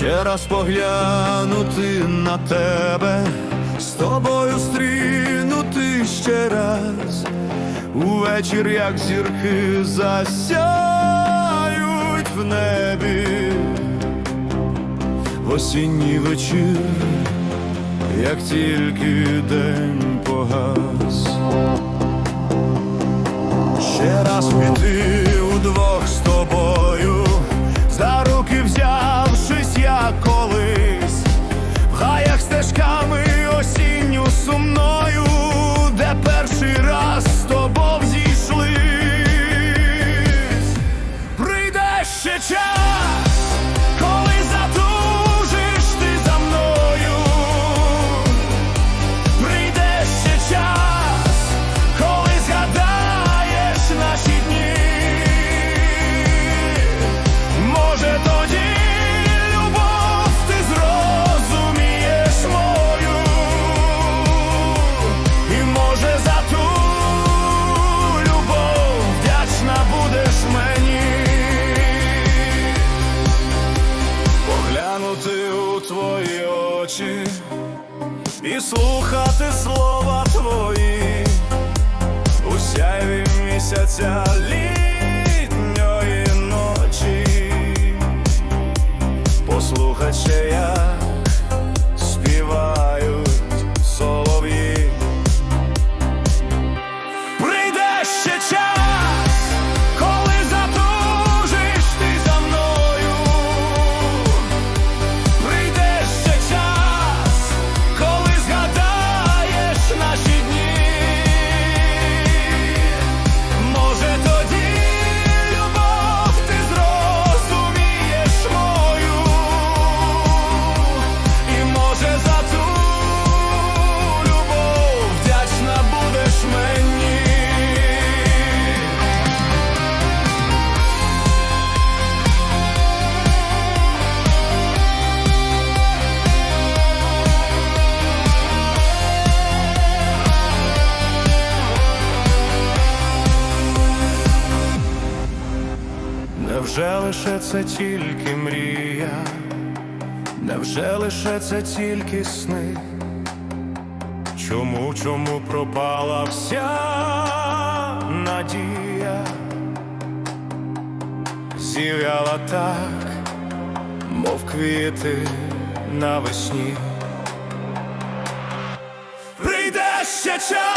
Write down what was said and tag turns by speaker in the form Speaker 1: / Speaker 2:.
Speaker 1: ще раз поглянути на тебе, з тобою стрінути ще раз, увечір, як зірки засяють в небі, в осінній вечір, як тільки день Прийде слухати слова Невже лише це тільки мрія? Невже лише це тільки сни? Чому, чому пропала вся надія? Зів'яла так, мов квіти навесні. Прийде ще час,